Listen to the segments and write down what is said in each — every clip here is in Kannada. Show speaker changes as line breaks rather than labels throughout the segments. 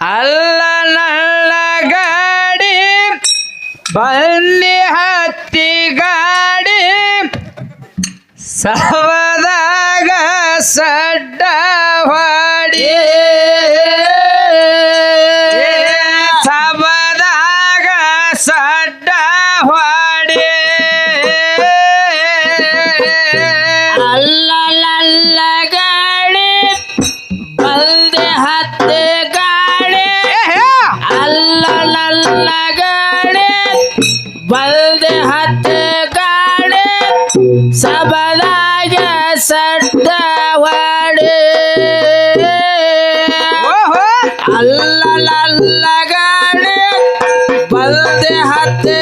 ಅಲ್ಲ ನನ್ನ ಗಾಡಿ ಬನ್ನಿ ಹತ್ತಿ ಗಾಡಿ. ಸವದಾಗ ಸಡ್ಡ ಹೊಡಿ.
ಮಲ್ಲಗಾಳೆ ಬಲ್ದೆ ಹತ್ತೆ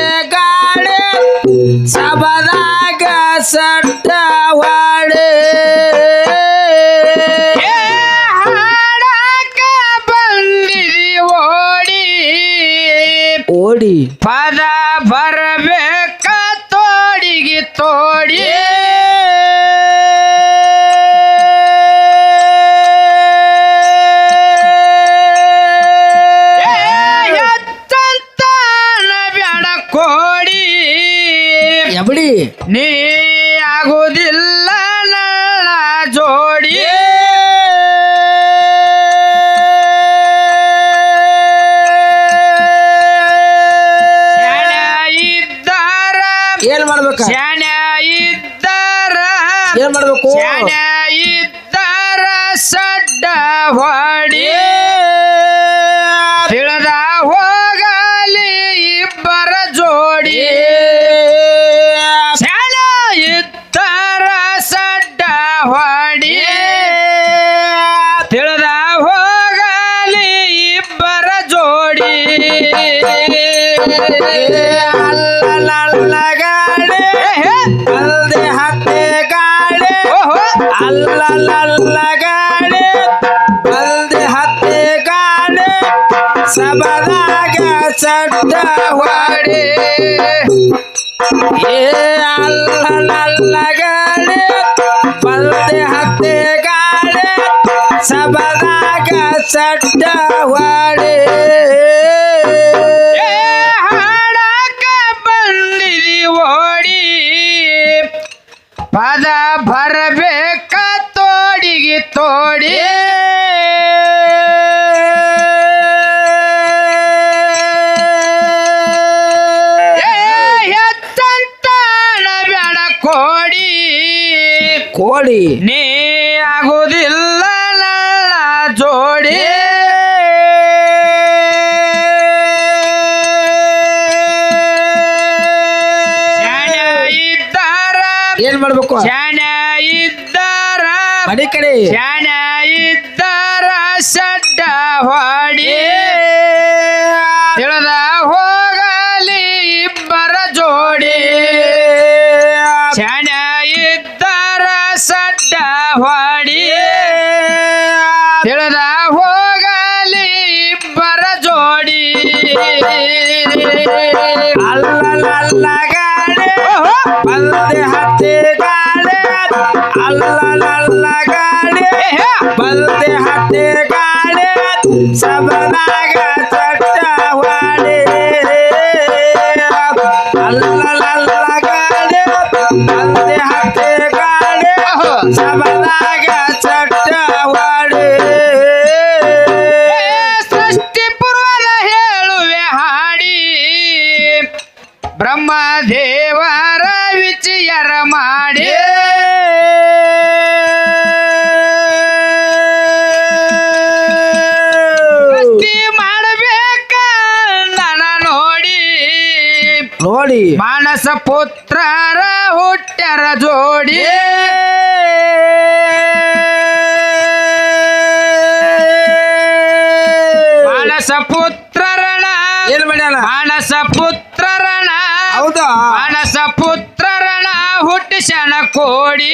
ಲಗಾಡೆ ಅಲ್ದೆ ಹತ್ತೆ ಗಾಡೆ ಸಬದಾಗ
ಚಡ್ಡ ಹೊಡೆ.
ಏ ಕೋಳಿ.
ನೀ ಆಗುದಿಲ್ಲ ನನ್ನ ಜೋಡಿ. ಇದ್ದಾರ.
ಏನ್ ಮಾಡ್ಬೇಕು?
ಶಾಣ ಇದ್ದಾರ.
ಮಡಿ
ಶಾಣ ಇದ್ದಾರ.
ಶ अल्लाह गाड़े
बंदे हाथे गाड़े अल्लाह अल्लाह गाड़े बंदे हाथे गाड़े सब लागत
ಜೋಡಿ
ಮಾನಸ ಪುತ್ರರ ಹುಟ್ಟರ ಜೋಡಿ. ಮಾನಸ ಪುತ್ರರಣ
ಏನ್ ಮಾಡ್ಯಾನ?
ಮಾನಸ ಪುತ್ರರಣ
ಹೌದಾ?
ಮಾನಸ ಪುತ್ರರಣ ಹುಟ್ಟಿಸಣ ಕೋಡಿ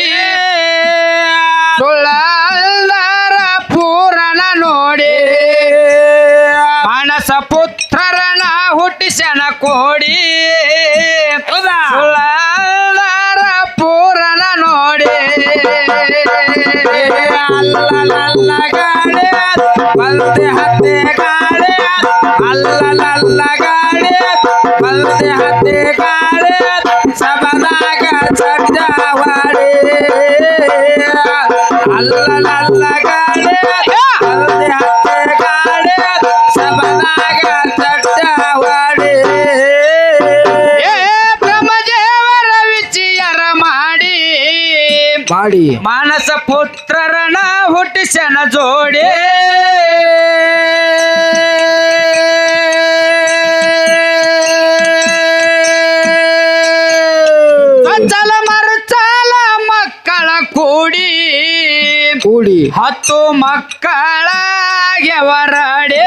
ಅಲ್ಲ ನನ್ನ ಗಾಳಿಯದ ಬಂದೆ ಹತ್ತೆ ಗಾಳಿಯದ ಅಲ್ಲ
ನನ್ನ
ಗಾಳಿಯದ ಬಂದೆ ಹತ್ತೆ
ಗಾಳಿಯದ ಸಬದಾಗ ಚಡ್ಡವಾಡಿ ಅಲ್ಲ ನನ್ನ ಗಾಳಿಯದ ಬಂದೆ ಹತ್ತೆ ಗಾಳಿಯದ ಸಬದಾಗ
ಚಡ್ಡವಾಡಿ ಬ್ರಹ್ಮದೇವರ ವಿಚಯ ಮಾಡಿ ಮಾಡಿ ಜೋಡಿ. ಚಲ ಮರುಚಾಲ ಮಕ್ಕಳ ಕೂಡಿ.
ಕೂಡಿ.
ಹತ್ತು ಮಕ್ಕಳ ಯವರಡೆ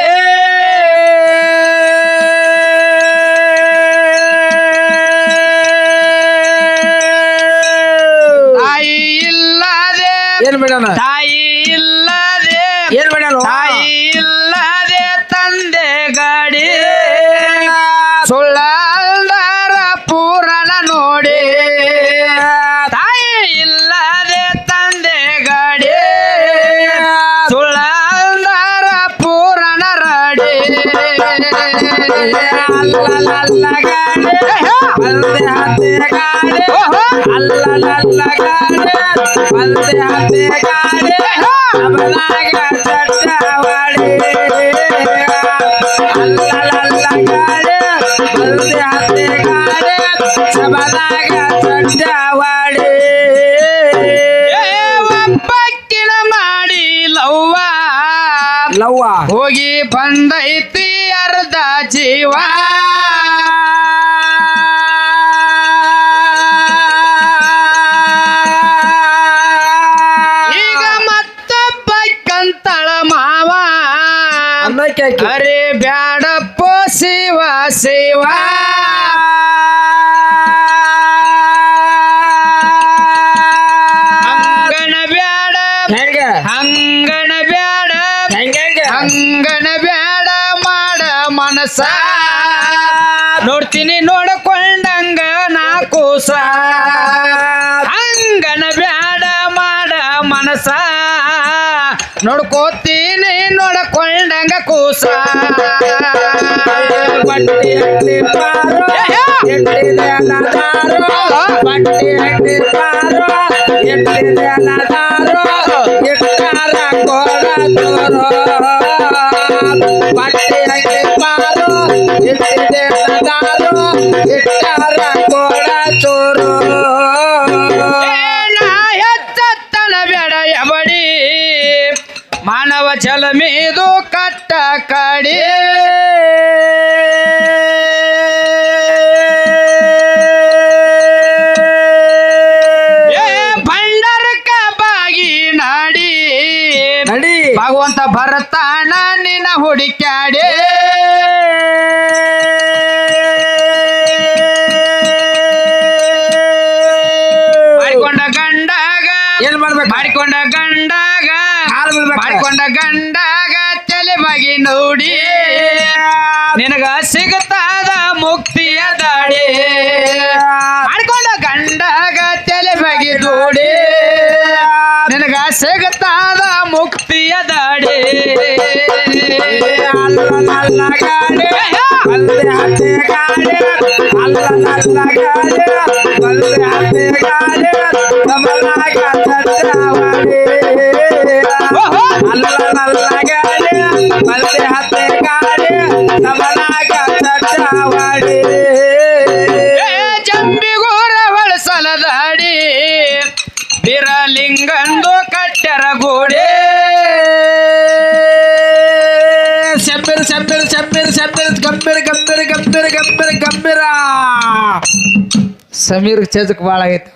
ತಾಯಿ ಇಲ್ಲದೆ
ಏನ್ ಮಾಡ್ಯಾನ ಅಲ್ಲಲ್ಲ ಗಾಡಿ ಬಂದೆ ಹತ್ತೆ ಗಾಡಿ ಅಲ್ಲಲ್ಲ ಗಾಡಿ ಬಂದೆ ಹತ್ತೆ ಗಾಡಿ ಅವನಾಗ ಚಟ್ಟವಾಡಿ
ಹಂಗನ ಬೇಡ ಮಾಡ ಮನಸ ನೋಡ್ತೀನಿ ನೋಡ್ಕೊಂಡಂಗ ನಾ ಕೂಸ ಹಂಗನ ಬೇಡ ಮಾಡ ಮನಸ ನೋಡ್ಕೋತೀನಿ
என்னோட
குழந்தைங்க கூசா
வட்டி அடி
பாரோ எட்டி தேனதாரோ வட்டி அடி பாரோ எட்டார ಮುಕ್ತಿಯ ದಾಳಿ. ಮಾಡ್ಕೊಂಡ ಗಂಡಾಗ ತಲೆ ಬಗಿ ದೂಡಿ. ನಿನಗ ಸಿಗುತ್ತಾದ ಮುಕ್ತಿಯ ದಾಡಿ
ಅಲ್ಲಲ್ಲ ಗಾಡಿ. ಬಂದೆ ಹತ್ತೆ ಗಾಡಿ. ಅಲ್ಲಲ್ಲ ಗಾಡಿ. ಬಂದೆ ಹತ್ತೆ ಗಾಡಿ. ಶಬ್ಬಿರ್ ಶಬ್ಬಿರ್ ಶಬ್ಬಿರ್ ಗಂಭೀರ ಗಂಭೀರ ಗಂಭೀರ ಗಂಭೀರ ಗಂಭೀರ.
ಸಮೀರ್ ಚಜಕ್ ಭಾಳ ಆಗೈತಿ.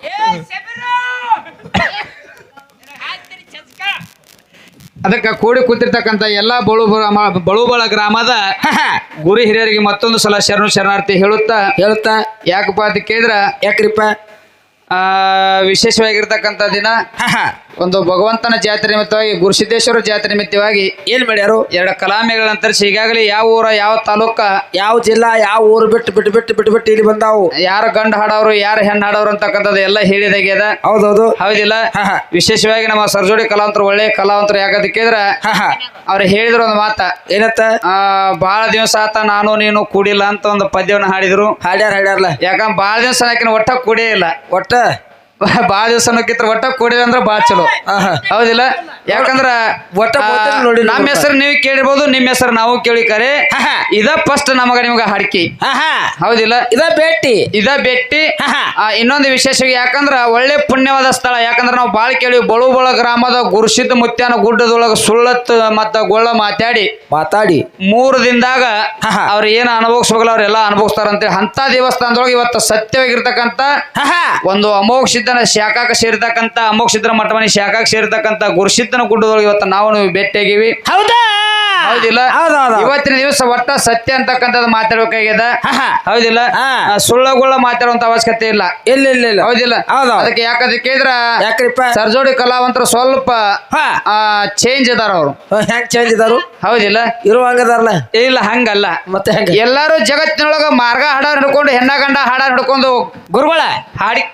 ಅದಕ್ಕೆ ಕೂಡಿ ಕೂತಿರ್ತಕ್ಕಂಥ ಎಲ್ಲ ಬಳು ಬಳುಬಳ ಗ್ರಾಮದ ಗುರು ಹಿರಿಯರಿಗೆ ಮತ್ತೊಂದು ಸಲ ಶರಣು ಶರಣಾರ್ಥಿ ಹೇಳುತ್ತಾ?
ಹೇಳುತ್ತಾ?
ಯಾಕಪ್ಪ ಅಂತ ಕೇಳಿದ್ರ?
ಯಾಕ್ರಿಪ್ಪ?
ಆ, ವಿಶೇಷವಾಗಿರ್ತಕ್ಕಂಥ ದಿನ. ಒಂದು ಭಗವಂತನ ಜಾತ್ರೆ ನಿಮಿತ್ತವಾಗಿ ಗುರುಸಿದ್ದೇಶ್ವರ ಜಾತ್ರೆ ನಿಮಿತ್ತವಾಗಿ
ಏನ್ ಮಾಡ್ಯಾರು?
ಎರಡು ಕಲಾಮಿಗಳನ್ನ ತರಿಸಿ ಈಗಾಗಲೇ ಯಾವ ಊರ ಯಾವ ತಾಲೂಕ
ಯಾವ ಜಿಲ್ಲಾ ಯಾವ ಊರು ಬಿಟ್ಟು ಬಿಟ್ಟು ಬಿಟ್ಟು ಬಿಟ್ಟು ಬಿಟ್ಟು ಇಲ್ಲಿ ಬಂದಾವು.
ಯಾರು ಗಂಡು ಹಾಡೋರು ಯಾರು ಹೆಣ್ಣು ಹಾಡೋರು ಅಂತಕ್ಕಂಥದ್ದು ಎಲ್ಲ ಹೇಳಿದಾಗ್ಯದ.
ಹೌದೌದು.
ಹೌದಿಲ್ಲ. ವಿಶೇಷವಾಗಿ ನಮ್ಮ ಸರ್ಜೋಡಿ ಕಲಾವಂತರು ಒಳ್ಳೆ ಕಲಾವಂತರು ಯಾಕದ ಕೇಳಿದ್ರ
ಹಾ ಹಾ.
ಅವ್ರು ಹೇಳಿದ್ರು ಒಂದು ಮಾತ.
ಏನತ್ತ
ಬಹಳ ದಿವಸ ಆತ ನಾನು ನೀನು ಕೂಡಿಲ್ಲ ಅಂತ ಒಂದು ಪದ್ಯವನ್ನು ಹಾಡಿದ್ರು.
ಹಾಡ್ಯಾರ ಹಾಡ್ಯಾರಲ್ಲ
ಯಾಕಂದ್ರೆ ಬಹಳ ದಿವಸ ಹಾಕಿನ ಒಟ್ಟ ಕೂಡೇ ಇಲ್ಲ.
ಒಟ್ಟ?
ಬಾಳ ದಿವಸ ಅನ್ನೋಕಿತ್ರ ಒಟ್ಟ ಕೂಡಿದೆ ಅಂದ್ರೆ ಬಾ ಚಲೋ. ಹೌದಿಲ್ಲ? ಯಾಕಂದ್ರ
ಒಟ್ಟ ನೋಡಿ
ನಮ್ಮ ಹೆಸರು ನೀವು ಕೇಳಿರ್ಬೋದು ನಿಮ್ಮ ಹೆಸರು ನಾವು ಕೇಳಿ
ಕರೆ
ಇದ ಫಸ್ಟ್ ನಮಗ ನಿಮ್ಗೆ ಹಾಡ್ಕಿ. ಹೌದಿಲ್ಲ?
ಇದ ಭೇಟಿ.
ಇದ ಬೆಟ್ಟಿ ಇನ್ನೊಂದು ವಿಶೇಷ ಯಾಕಂದ್ರ ಒಳ್ಳೆ ಪುಣ್ಯವಾದ ಸ್ಥಳ. ಯಾಕಂದ್ರ ನಾವು ಬಾಳ ಕೇಳಿ ಬಳುಬಳ ಗ್ರಾಮದ ಗುರುಸಿದ್ಧ ಮುತ್ಯಾನ ಗುಡ್ಡದೊಳಗ ಸುಳ್ಳತ್ ಮತ್ತ ಗೊಳ್ಳ ಮಾತಾಡಿ.
ಮಾತಾಡಿ.
ಮೂರು ದಿನದಾಗ. ಅವ್ರ ಏನ್ ಅನುಭವಿಸ್ಬೇಕಲ್ಲ ಅವ್ರೆಲ್ಲ ಅನುಭವಿಸ್ತಾರಂತೆ ಅಂತ ದೇವಸ್ಥಾನದೊಳಗೆ ಇವತ್ತು
ಸತ್ಯವಾಗಿರ್ತಕ್ಕಂತ
ಒಂದು ಅಮೋಘ ಶಾಖಾಕ ಸೇರಿರ್ತಕ್ಕಂಥ ಅಮೋಘ ಅಮೋಕ್ಷಿದ್ರ ಮಠಮನಿ ಶಾಖಾಕ ಸೇರಿರ್ತಕ್ಕಂಥ ಗುರುಸಿದ್ಧನ ಗುಡ್ಡದೊಳಗೆ ಇವತ್ತು ನಾವು ನೀವು ಭೇಟಿಯಾಗಿವಿ.
ಹೌದಾ?
ಹೌದಿಲ್ಲ? ಇವತ್ತಿನ ದಿವಸ ಒಟ್ಟ ಸತ್ಯ ಅಂತಕ್ಕಂಥದ್ದು ಮಾತಾಡ್ಬೇಕಾಗ್ಯದ. ಹೌದಿಲ್ಲ? ಸುಳ್ಳಗುಳ್ಳ ಮಾತಾಡುವಂತ ಅವಶ್ಯಕತೆ ಇಲ್ಲ.
ಇಲ್ಲ ಇಲ್ಲ ಇಲ್ಲ.
ಹೌದಿಲ್ಲ?
ಹೌದು.
ಅದಕ್ಕೆ ಯಾಕಂದ್ರೆ ಕೇಳಿದ್ರ
ಯಾಕ್ರಿಪ್ಪ?
ಸರ್ಜೋಡಿ ಕಲಾವಂತರು ಸ್ವಲ್ಪ ಚೇಂಜ್ ಇದಾರ ಅವರು.
ಹೆಂಗ್ ಚೇಂಜ್ ಇದಾರು?
ಹೌದಿಲ್ಲ?
ಇರುವ ಹಂಗದಾರಲ್ಲ
ಇಲ್ಲ ಹಂಗಲ್ಲ.
ಮತ್ತೆ ಹೆಂಗ?
ಎಲ್ಲಾರು ಜಗತ್ತಿನೊಳಗ ಮಾರ್ಗ ಹಾಡ ಹಿಡ್ಕೊಂಡು ಹೆಣ್ಣ ಗಂಡ ಹಾಡ ಹಿಡ್ಕೊಂಡು
ಗುರುಗಳ
ಹಾಡಿ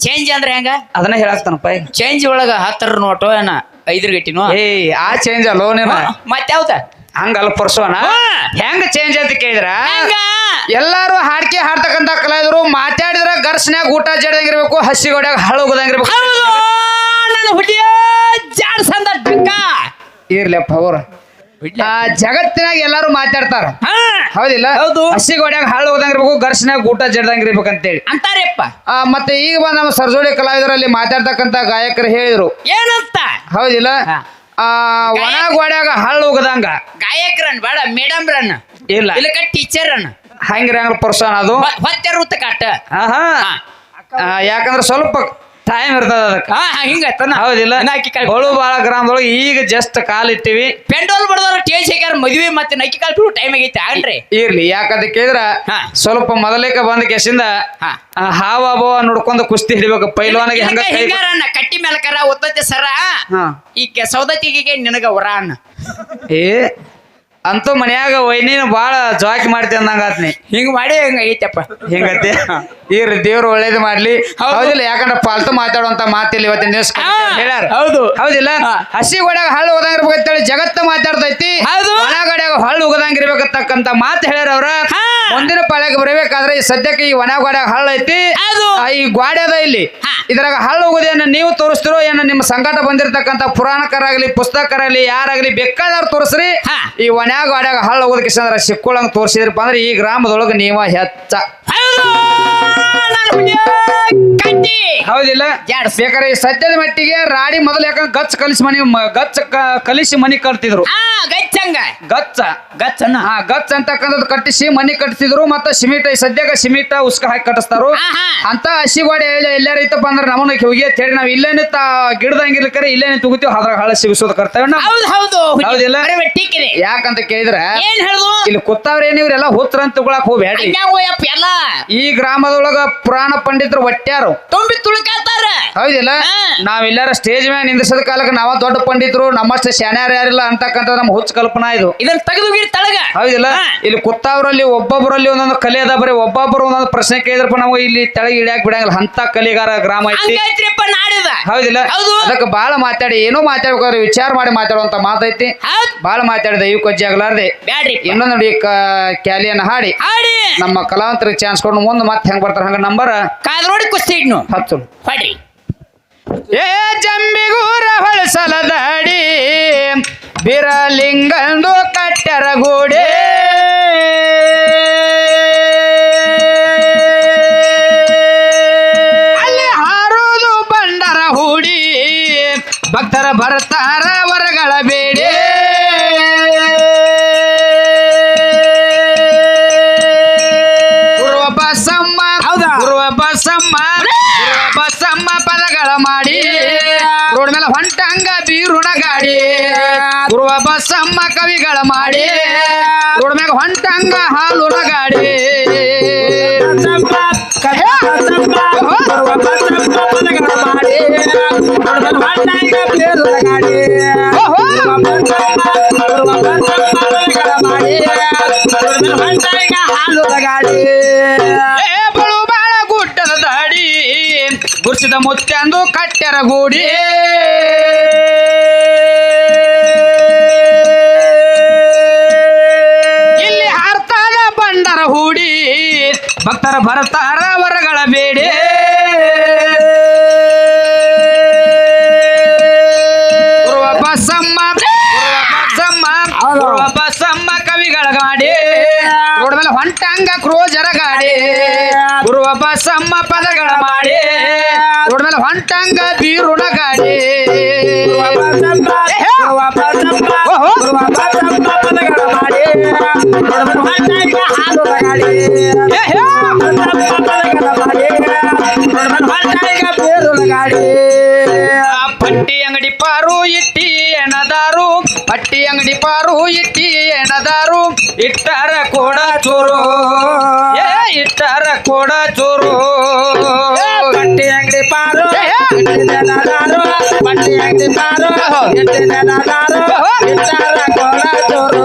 ಚೇಂಜ್ ಅಂದ್ರೆ ಹೆಂಗ?
ಅದನ್ನ ಹೇಳಾಕ್ತಾನಪ್ಪ ಈಗ.
ಚೇಂಜ್ ಒಳಗ ಹತ್ತರ ನೋಟು ಏನ ಐದ್ರ ಗಟ್ಟಿನೋ?
ಏ ಆ ಚೇಂಜ್ ಅಲ್ಲೋ ನೀನ?
ಮತ್ತೆ ಯಾವ್ದ?
ಹಂಗಲ್ಲ ಪರ್ಸೋನ
ಹಾ.
ಹೆಂಗ ಚೇಂಜ್ ಅಂತ ಕೇಳಿದ್ರ?
ಹೆಂಗ?
ಎಲ್ಲಾರು ಹಾಡ್ಕೆ ಹಾಡ್ತಕ್ಕಂತ ಕಲಾವಿದರು ಮಾತಾಡಿದ್ರ ಗರ್ಸನ್ಯಾಗ ಊಟ ಜಡ್ದಂಗಿರ್ಬೇಕು ಹಸಿ ಗೋಡ್ಯಾಗ ಹಳ್ಳು ಹೋಗದಂಗಿರ್ಬೇಕು
ಹೌದು ನನ್ನ ಹುಡಿಯ
ಇರ್ಲಪ್ಪ ಅವ್ರ. ಆ ಜಗತ್ತಿನಾಗ ಎಲ್ಲಾರು ಮಾತಾಡ್ತಾರ.
ಹಾ.
ಹೌದಿಲ್ಲ?
ಹೌದು.
ಹಸಿ ಗೋಡ್ಯಾಗ ಹೋದಂಗ ಇರ್ಬೇಕು ಗರ್ಸನ್ಯಾಗ ಊಟ ಜಡ್ದಂಗ ಅಂತೇಳಿ
ಅಂತಾರಪ್ಪ.
ಆ, ಮತ್ತೆ ಈಗ ಬಂದ ನಮ್ಮ ಸರ್ಜೋಡಿ ಕಲಾವಿದರಲ್ಲಿ ಮಾತಾಡ್ತಕ್ಕಂತ ಗಾಯಕರು ಹೇಳಿದ್ರು.
ಏನಂತ?
ಹೌದಿಲ್ಲ?
ಹಾ.
ಆ ಒಣ ಗೋಡ್ಯಾಗ ಹಾಳು ಹೋಗದಂಗ.
ಗಾಯಕರನ್ ಬೇಡ ಮೇಡಮ್ ರನ್
ಇಲ್ಲ
ಇಲ್ಲಕ ಟೀಚರ್ ರನ್
ಹಂಗ್ರಿ ಹಂಗ ಪರ್ಸನ್ ಅದು.
ಹೊತ್ತೆ ರುತ್ತ ಕಾಟ
ಆಹಾ. ಆ, ಯಾಕಂದ್ರೆ ಸ್ವಲ್ಪ ಟೈಮ್ ಇರ್ತದ ಅದಕ್ಕೆ.
ಹಾ
ಹೌದಿಲ್ಲ. ಬಳು ಬಾಳ ಗ್ರಾಮದೊಳಗೆ ಈಗ ಜಸ್ಟ್ ಕಾಲಿಟ್ಟಿವಿ
ಪೆಂಡೋಲ್ ಬಡದವ್ರು ಟೇಜ್ ಹಾಕ್ಯಾರ ಮದ್ವೆ ಮತ್ತೆ ನಕ್ಕಿ ಕಾಲ್ ಟೈಮ್ ಆಗೈತೆ ಆಗ್ರಿ
ಇರ್ಲಿ ಯಾಕಂತ ಕೇಳಿದ್ರ
ಹಾ.
ಸ್ವಲ್ಪ ಮೊದಲೇಕ ಬಂದ ಕೆಸಿಂದ
ಹಾ.
ಹಾವ ನೋಡ್ಕೊಂಡು ಕುಸ್ತಿ ಹಿಡಿಬೇಕು. ಪೈಲ್ವಾನಿಗೆ ಹಂಗ ಕೈ
ಕಟ್ಟಿ ಮೇಲೆ ಕರ ಒತ್ತೈತೆ ಸರ.
ಹಾ.
ಈ ಕೆಸೌದಿಗೆ ಸೌದತ್ತಿಗೆ ನಿನಗ ವರ
ಏ ಅಂತೂ ಮನ್ಯಾಗ ವೈನಿನ ಬಾಳ ಜಾಕಿ ಮಾಡ್ತಿ ಅಂದಂಗ ಆತ್ನಿ
ಹಿಂಗ್ ಮಾಡಿ ಹಿಂಗ ಐತಪ್ಪ.
ಹಿಂಗತಿ? ಇರ್ರಿ ದೇವ್ರು ಒಳ್ಳೇದು ಮಾಡ್ಲಿ. ಹೌದಿಲ್ಲ ಯಾಕಂದ್ರೆ ಪಾಲ್ತು ಮಾತಾಡುವಂತ ಮಾತಿಲ್ಲ ಇವತ್ತಿನ ದಿವಸ ಹೇಳ್ಯಾರ.
ಹೌದು.
ಹೌದಿಲ್ಲ. ಹಸಿ ಗೋಡ್ಯಾಗ ಹಳ್ಳು ಹೋದಂಗಿರ್ಬೇಕಂತೇಳಿ ಜಗತ್ತ ಮಾತಾಡ್ತೈತಿ.
ಹೌದು.
ಒಣ ಗೋಡ್ಯಾಗ ಹಳ್ಳು ಹೋಗದಂಗಿರ್ಬೇಕಂತಕ್ಕಂತ ಮಾತು ಹೇಳ್ಯಾರ ಅವ್ರ. ಮುಂದಿನ ಪಾಳ್ಯಕ್ಕೆ ಬರಬೇಕಾದ್ರೆ ಈ ಸದ್ಯಕ್ಕೆ ಈ ಒಣ ಗೋಡ್ಯಾಗ ಹಳ್ಳ ಐತಿ. ಈ ಗ್ವಾಡ್ಯದ ಇಲ್ಲಿ. ಇದ್ರಾಗ ಹಳ್ಳು ಹೋಗೋದೇನ ನೀವು ತೋರಿಸ್ತಿರೋ ಏನ ನಿಮ್ಮ ಸಂಕಟ ಬಂದಿರತಕ್ಕಂತ ಪುರಾಣಕರಾಗ್ಲಿ ಪುಸ್ತಕರಾಗ್ಲಿ ಯಾರಾಗ್ಲಿ ಬೇಕಾದವ್ರು ತೋರಿಸ್ರಿ. ಈ ಒಣ ಗೋಡ್ಯಾಗ ಹಳ್ಳ ಹೋಗೋದಕ್ಕೆ ಅಂದ್ರೆ ಸಿಕ್ಕೊಳ್ಳಂಗ್ ತೋರಿಸಿದ್ರಪ್ಪ ಅಂದ್ರೆ ಈ ಗ್ರಾಮದೊಳಗೆ ನೀವ ಹೆಚ್ಚ. ಹೌದಿಲ್ಲ. ಬೇಕಾದ್ರೆ ಈ ಸದ್ಯದ ಮಟ್ಟಿಗೆ ರಾಡಿ ಮೊದಲು ಯಾಕಂದ್ರೆ ಗಚ್ಚ ಕಲಿಸಿ ಮನಿ ಗಚ್ಚ ಕ- ಕಲಿಸಿ ಮನಿ ಕಟ್ತಿದ್ರು.
ಗಚ್ಚಂಗ
ಗಚ್ಚ.
ಗಚ್ಚನ
ಹಾ ಗಚ್ಚ ಅಂತಕ್ಕಂಥದ್ದು ಕಟ್ಟಿಸಿ ಮನಿ ಕಟ್ಟಿಸಿದ್ರು ಮತ್ತೆ ಸಿಮಿಟ ಈ ಸಿಮಿಟ ಉಸ್ಕ ಹಾಕಿ ಕಟ್ಟಿಸ್ತಾರು.
ಆಹಾ.
ಅಂತ ಹಸಿ ಗೋಡೆ ಎಲ್ಲ ಎಲ್ಲಾರ ಐತಪ್ಪ ಅಂದ್ರೆ ನಮ್ಮನ್ನ ಹೋಗಿ ಅಂತ ಹೇಳಿ ನಾವು ಇಲ್ಲೇ ನಿಂತ ಗಿಡದಂಗಿರ್ಲಿಕ್ಕರೆ ಇಲ್ಲೇ ನಿಂತು ತಗೋತೀವಿ ಅದ್ರಾಗ ಹಾಳ ಸಿಗಿಸೋದು ಕರ್ತವ್ಯ ನಾವು
ಹೌದು ಹೌದು.
ಹೌದಿಲ್ಲ?
ಟೀಕಿದೆ
ಯಾಕಂತ ಕೇಳಿದ್ರೆ
ಏನ್ ಹೇಳುದು?
ಇಲ್ಲಿ ಕೂತಾವ್ರೇನು ಇವ್ರೆಲ್ಲ ಹುತ್ರ ಅಂತ ತಗೊಳಕ್ ಹೋಗ್ಬೇಡ್ರಿ
ಅಯ್ಯಪ್ಪ ಎಲ್ಲ.
ಈ ಗ್ರಾಮದೊಳಗ ಪುರಾಣ ಪಂಡಿತರು ಒಟ್ಟ್ಯಾರು
ತುಂಬಿ ತುಳುಕಾತಾರ
ಹೌದಿಲ್ಲ? ನಾವೆಲ್ಲಾರ ಸ್ಟೇಜ್ ಮೇಲೆ ನಿಂದಿಸದ ಕಾಲಕ್ಕೆ ನಾವ ದೊಡ್ಡ ಪಂಡಿತರು ನಮ್ಮಷ್ಟ ಶಾಣ್ಯಾರ ಯಾರಿಲ್ಲ ಅಂತಕ್ಕಂಥ ನಮ್ಮ ಹುಚ್ಚ ಕಲ್ಪನಾ ಇದು.
ಇದನ್ನ ತೆಗೆದು ತಳಗ.
ಹೌದಿಲ್ಲ? ಇಲ್ಲಿ ಕುತ್ತಾವ್ರಲ್ಲಿ ಒಬ್ಬೊಬ್ಬರಲ್ಲಿ ಒಂದೊಂದು ಕಲೆ ಅದ ಬರೀ ಒಬ್ಬೊಬ್ಬರು ಒಂದೊಂದು ಪ್ರಶ್ನೆ ಕೇಳಿದ್ರಪ್ಪ ನಾವು ಇಲ್ಲಿ ತೆಳಗೆ ಇಳಿಯಾಕ ಬಿಡಂಗಿಲ್ಲ. ಅಂತ ಕಲಿಗಾರ ಗ್ರಾಮ ಐತಿ. ಹೌದಿಲ್ಲ?
ಹೌದು.
ಅದಕ್ಕೆ ಬಾಳ ಮಾತಾಡಿ ಏನೋ ಮಾತಾಡ್ಬೇಕಾದ್ರೆ ವಿಚಾರ ಮಾಡಿ ಮಾತಾಡುವಂತ ಮಾತೈತಿ ಬಾಳ ಮಾತಾಡಿದ ಇವು ಕೊಜ್ಜಿ ಆಗ್ಲಾರ್ದೆ. ಇನ್ನೊಂದು ನೋಡಿ ಕ್ಯಾಲಿಯನ್ನ ಹಾಡಿ.
ಹಾಡಿ.
ನಮ್ಮ ಕಲಾವಂತರಿಗೆ ಚಾನ್ಸ್ ಕೊಡು ಮುಂದೆ ಮತ್ತೆ ಹೆಂಗ್ ಬರ್ತಾರ ನಂಬರ್
ಕಾದ್ ನೋಡಿ ಕುಸ್ತಿ ಇಡ್ನು.
ಹತ್ತು
ಹೊಡ್ರಿ
ಏ ಜಂಬಿಗೂರ ಹೊಳಸಲದಡಿ ಬಿರಲಿಂಗಂದು ಕಟ್ಟರ ಗೂಡೆ ಕವಿಗಳ ಮಾಡಿ. ರೋಡ್ ಹೊಂಟಂಗ ಹಾಲು ಗಾಡಿ ಗುಡ್ಡದ ಗುರ್ಸಿದ ಮುತ್ಯಂದು ಕಟ್ಟೆರ ಗೂಡಿ. ಪಟ್ಟಿ ಅಂಗಡಿ ಪಾರು ಇಟ್ಟಿ ಎಣದಾರು ಪಟ್ಟಿ ಅಂಗಡಿ ಪಾರು ಇಟ್ಟಿ ಎಣದಾರು ಇಟ್ಟಾರ ಕೋಡ ಚೋರು ಏ ಇಟ್ಟಾರ ಕೋಡ ಚೋರು
ಪಟ್ಟಿ ಅಂಗಡಿ ಪಾರು ಎಟ್ಟಿದೆನದಾರು, ಪಟ್ಟಿ ಅಂಗಡಿ ಪಾರು ಎಟ್ಟಿದೆನದಾರು, ಇಟ್ಟಾರ ಕೋಲ ಚೋರು.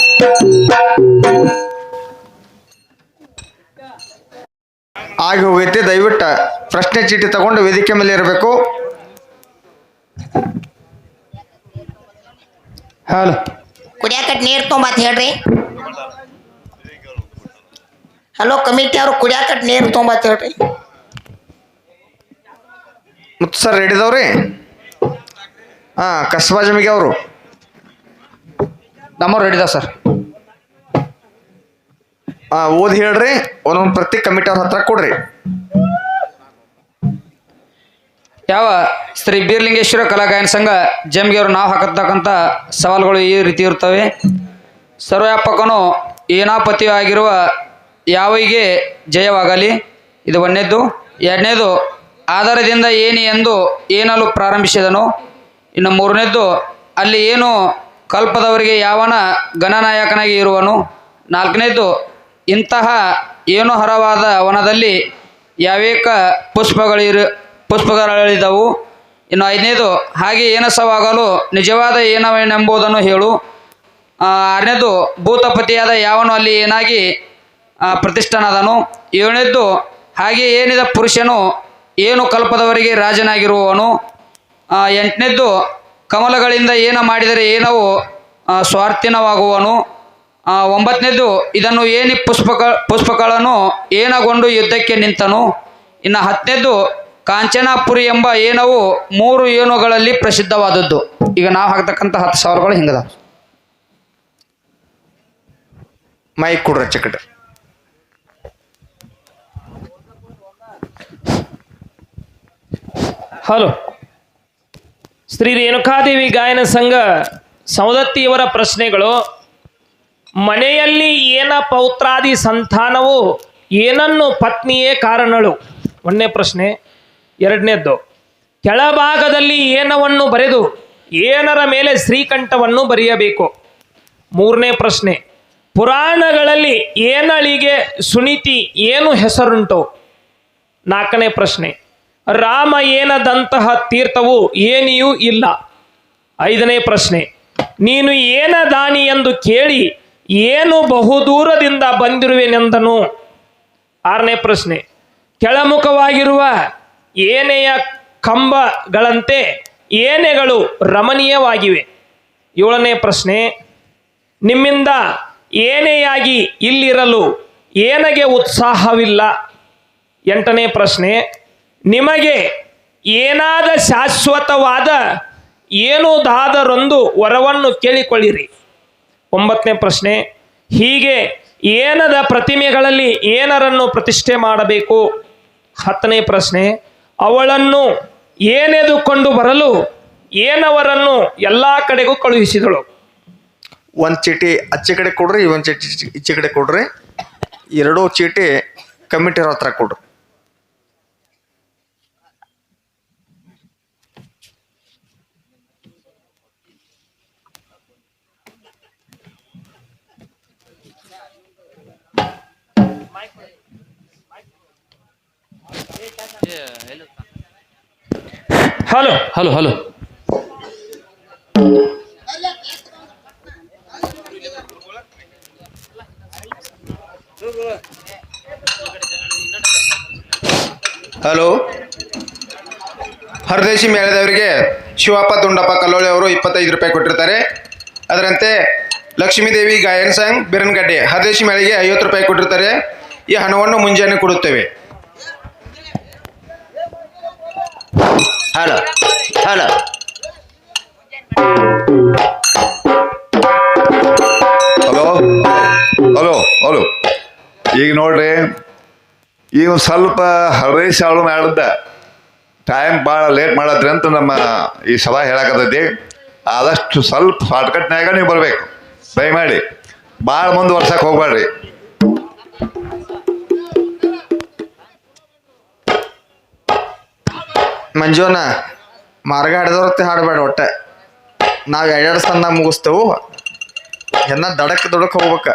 ಆಗಿ ಹೋಗೈತಿ. ದಯವಿಟ್ಟು ಪ್ರಶ್ನೆ ಚೀಟಿ ತಗೊಂಡು ವೇದಿಕೆ ಮೇಲೆ ಇರಬೇಕು.
ಹಲೋ.
ಕುಡಿಯಾಕ ನೀರು ತೊಂಬತ್ ಹೇಳ್ರಿ. ಹಲೋ ಕಮಿಟಿ ಅವ್ರು ಕುಡಿಯಾಕ ನೀರು ತೊಂಬತ್ ಹೇಳ್ರಿ.
ಮುತ್ತು ಸರ್ ಹಿಡಿದವ್ರಿ ಹಾಂ ಕಸ್ಬಾ ಜಮಿಗೆ ಅವರು.
ನಮ್ಮವ್ರು ರೆಡಿದ ಸರ್.
ಓದಿ ಹೇಳ್ರಿ, ಒಂದೊಂದು ಪ್ರತಿ ಕಮಿಟಿ ಅವ್ರ ಹತ್ರ ಕೊಡ್ರಿ.
ಯಾವ ಶ್ರೀ ಬೀರ್ಲಿಂಗೇಶ್ವರ ಕಲಾ ಗಾಯನ ಸಂಘ ಜಮ್ಗೆ ಅವರು ನಾವು ಹಾಕತಕ್ಕಂಥ ಸವಾಲುಗಳು ಈ ರೀತಿ ಇರ್ತವೆ. ಸರ್ವ್ಯಾಪಕನು ಏನಾಪತಿಯೂ ಆಗಿರುವ ಯಾವಿಗೆ ಜಯವಾಗಲಿ? ಇದು ಒಂದನೇದ್ದು ಎರಡನೇದು, ಆಧಾರದಿಂದ ಏನು ಎಂದು ಏನಲು ಪ್ರಾರಂಭಿಸಿದನು? ಇನ್ನು ಮೂರನೇದ್ದು, ಅಲ್ಲಿ ಏನು ಕಲ್ಪದವರಿಗೆ ಯಾವನ ಗಣನಾಯಕನಾಗಿ ಇರುವನು? ನಾಲ್ಕನೇದ್ದು ಇಂತಹ ಏನು ಹರವಾದ ವನದಲ್ಲಿ ಯಾವೇಕ ಪುಷ್ಪಗಳಿರು ಪುಷ್ಪಗಳಿದ್ದವು ಇನ್ನು ಐದನೇದು, ಹಾಗೆ ಏನಸವಾಗಲು ನಿಜವಾದ ಏನವೇನೆಂಬುದನ್ನು ಹೇಳು. ಆರನೇದು, ಭೂತಪತಿಯಾದ ಯಾವನು ಅಲ್ಲಿ ಏನಾಗಿ ಪ್ರತಿಷ್ಠಾನದನು? ಏಳನೇದ್ದು ಹಾಗೆ ಏನಿದ ಪುರುಷನು ಏನು ಕಲ್ಪದವರಿಗೆ ರಾಜನಾಗಿರುವವನು? ಎಂಟನೇದ್ದು ಕಮಲಗಳಿಂದ ಏನ ಮಾಡಿದರೆ ಏನವು ಸ್ವಾರ್ಥಿನವಾಗುವನು? ಆ, ಒಂಬತ್ತನೇದ್ದು ಇದನ್ನು ಏನಿ ಪುಷ್ಪಕ ಪುಷ್ಪಗಳನ್ನು ಏನಗೊಂಡು ಯುದ್ಧಕ್ಕೆ ನಿಂತನು. ಇನ್ನು ಹತ್ತನೇದು ಕಾಂಚನಾಪುರಿ ಎಂಬ ಏನವು ಮೂರು ಏನುಗಳಲ್ಲಿ ಪ್ರಸಿದ್ಧವಾದದ್ದು. ಈಗ ನಾವು ಹಾಕ್ತಕ್ಕಂಥ ಹತ್ತು ಸಾವಿರಗಳು ಹಿಂಗದ.
ಮೈಕ್ ಕೊಡ್ರ ಚಕಟ್
ಹಲೋ. ಶ್ರೀ ರೇಣುಕಾದೇವಿ ಗಾಯನ ಸಂಘ ಸವದತ್ತಿಯವರ ಪ್ರಶ್ನೆಗಳು. ಮನೆಯಲ್ಲಿ ಏನ ಪೌತ್ರಾದಿ ಸಂತಾನವು ಏನನ್ನು ಪತ್ನಿಯೇ ಕಾರಣಳು? ಒಂದನೇ ಪ್ರಶ್ನೆ. ಎರಡನೇದ್ದು, ಕೆಳಭಾಗದಲ್ಲಿ ಏನವನ್ನು ಬರೆದು ಏನರ ಮೇಲೆ ಶ್ರೀಕಂಠವನ್ನು ಬರೆಯಬೇಕು? ಮೂರನೇ ಪ್ರಶ್ನೆ, ಪುರಾಣಗಳಲ್ಲಿ ಏನಳಿಗೆ ಸುನೀತಿ ಏನು ಹೆಸರುಂಟು? ನಾಲ್ಕನೇ ಪ್ರಶ್ನೆ, ರಾಮ ಏನದಂತಹ ತೀರ್ಥವು ಏನಿಯೂ ಇಲ್ಲ? ಐದನೇ ಪ್ರಶ್ನೆ, ನೀನು ಏನ ದಾನಿ ಎಂದು ಕೇಳಿ ಏನು ಬಹುದೂರದಿಂದ ಬಂದಿರುವೆನೆಂದನು? ಆರನೇ ಪ್ರಶ್ನೆ. ಕೆಳಮುಖವಾಗಿರುವ ಏನೆಯ ಕಂಬಗಳಂತೆ ಏನೆಗಳು ರಮಣೀಯವಾಗಿವೆ? ಏಳನೇ ಪ್ರಶ್ನೆ. ನಿಮ್ಮಿಂದ ಏನೆಯಾಗಿ ಇಲ್ಲಿರಲು ಏನಗೆ ಉತ್ಸಾಹವಿಲ್ಲ? ಎಂಟನೇ ಪ್ರಶ್ನೆ. ನಿಮಗೆ ಏನಾದ ಶಾಶ್ವತವಾದ ಏನುದಾದರೊಂದು ವರವನ್ನು ಕೇಳಿಕೊಳ್ಳಿರಿ. ಒಂಬತ್ತನೇ ಪ್ರಶ್ನೆ, ಹೀಗೆ ಏನದ ಪ್ರತಿಮೆಗಳಲ್ಲಿ ಏನರನ್ನು ಪ್ರತಿಷ್ಠೆ ಮಾಡಬೇಕು? ಹತ್ತನೇ ಪ್ರಶ್ನೆ, ಅವಳನ್ನು ಏನೆದುಕೊಂಡು ಬರಲು ಏನವರನ್ನು ಎಲ್ಲ ಕಡೆಗೂ ಕಳುಹಿಸಿದಳು?
ಒಂದು ಚೀಟಿ ಅಚ್ಚೆ ಕಡೆ ಕೊಡ್ರಿ, ಒಂದು ಚೀಟಿ ಈಚೆ ಕಡೆ ಕೊಡ್ರಿ, ಎರಡೂ ಚೀಟಿ ಕಮಿಟಿ ಅವ್ರ ಹತ್ರ ಕೊಡ್ರಿ.
ಹಲೋ
ಹಲೋ ಹಲೋ
ಹಲೋ ಹರದೇಶಿ ಮೇಳದವರಿಗೆ ಶಿವಪ್ಪ ದುಂಡಪ್ಪ ಕಲ್ಲೋಳಿ ಅವರು ಇಪ್ಪತ್ತೈದು ರೂಪಾಯಿ ಕೊಟ್ಟಿರ್ತಾರೆ. ಅದರಂತೆ ಲಕ್ಷ್ಮೀದೇವಿ ಗಾಯನ್ ಸಂಘ್ ಬಿರನ್ಗಡ್ಡೆ ಹರದೇಶಿ ಮೇಳೆಗೆ ಐವತ್ತು ರೂಪಾಯಿ ಕೊಟ್ಟಿರ್ತಾರೆ. ಈ ಹಣವನ್ನು ಮುಂಜಾನೆ ಕೊಡುತ್ತೇವೆ.
Hello hello.
Hello hello hello. ಈಗ ನೋಡ್ರಿ, ಈಗ ಸ್ವಲ್ಪ ಹರೀಶ್ ಅವಳು ಮಾಡಿದ್ದ. ಟೈಮ್ ಭಾಳ ಲೇಟ್ ಮಾಡತ್ರಿ ಅಂತ ನಮ್ಮ ಈ ಸಭಾ ಹೇಳಕತ್ತೈತಿ. ಆದಷ್ಟು ಸ್ವಲ್ಪ ಶಾರ್ಟ್ಕಟ್ನಾಗ ನೀವು ಬರಬೇಕು. ದಯಮಾಡಿ ಭಾಳ ಮುಂದೆ ವರ್ಷಕ್ಕೆ ಹೋಗ್ಬೇಡ್ರಿ.
ಮಂಜುವನ ಮಾರ್ಗ ಹಾಡಿದವ್ರತ್ತೆ ಹಾಡಬೇಡ ಒಟ್ಟೆ. ನಾವು ಎರಡೆರಡು ಸಣ್ಣ ಮುಗಿಸ್ತೇವು. ಎಲ್ಲ ದಡಕ್ ದುಡಕ್ ಹೋಗ್ಬೇಕ.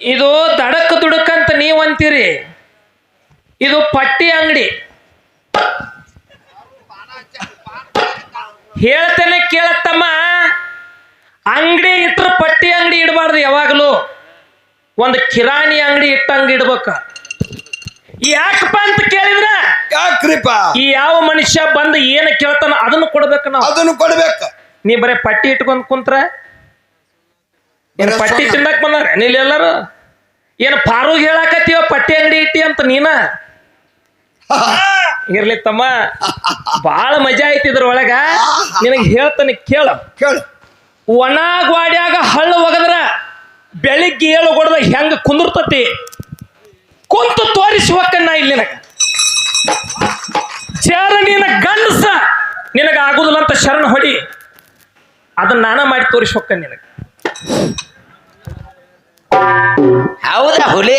ಇದು ದಡಕ್ ದುಡಕ್ ಅಂತ ನೀವು ಅಂತೀರಿ ಇದು ಪಟ್ಟಿ ಅಂಗಡಿ. ಹೇಳ್ತೇನೆ ಕೇಳತ್ತಮ್ಮ. ಅಂಗಡಿ ಇಟ್ರ ಪಟ್ಟಿ ಅಂಗಡಿ ಇಡಬಾರ್ದು ಯಾವಾಗಲೂ. ಒಂದು ಕಿರಾಣಿ ಅಂಗಡಿ ಇಟ್ಟಂಗ ಇಡ್ಬೇಕ. ಯಾಕಪ್ಪ ಅಂತ ಕೇಳಿದ್ರೆ
ಯಾಕ್ರಿಪ್ಪ
ಈ ಯಾವ ಮನುಷ್ಯ ಬಂದು ಏನ ಕೇಳ್ತಾನ ಅದನ್ನ ಕೊಡ್ಬೇಕು ನಾವು.
ಅದನ್ನು ಕೊಡ್ಬೇಕು.
ನೀ ಬರೇ ಪಟ್ಟಿ ಇಟ್ಕೊಂಡ್ ಕುಂತ್ರ. ಏನ್ ಪಟ್ಟಿ ತಿನ್ನಕ್ ಬಂದಾರ? ನೀಲ್ ಎಲ್ಲಾರು? ಏನ್ ಪಾರುಗ್ ಹೇಳಾಕತ್ತೀವ ಪಟ್ಟಿ ಅಂಗಡಿ ಇಟ್ಟಿ ಅಂತ ನೀನ? ಇರ್ಲಿ ತಮ್ಮ. ಬಾಳ ಮಜಾ ಐತಿ ಇದ್ರ ಒಳಗ. ನಿನಗೆ ಹೇಳ್ತಾನೆ ಕೇಳ.
ಕೇಳು.
ಒಣ ಗ್ವಾಡ್ಯಾಗ ಹಳ್ಳ ಒಗದ್ರ ಬೆಳಿಗ್ಗೆ ಏಳು ಹೊಡೆದ ಹೆಂಗ ಕುಂದಿರ್ತತಿ? ಕುಂತು ತೋರಿಸುವಕ್ಕ ನಾ ಇಲ್ಲಿ ನಿನಗ. ಜರ ನಿನ ಗಂಡಸ ನಿನಗ ಆಗುದಿಲ್ಲ ಅಂತ ಶರಣ ಹೊಡಿ. ಅದನ್ನ ನಾನ ಮಾಡಿ ತೋರಿಸ್ಬೇಕ ನಿನಗ.
ಹೌದಾ ಹುಲಿ?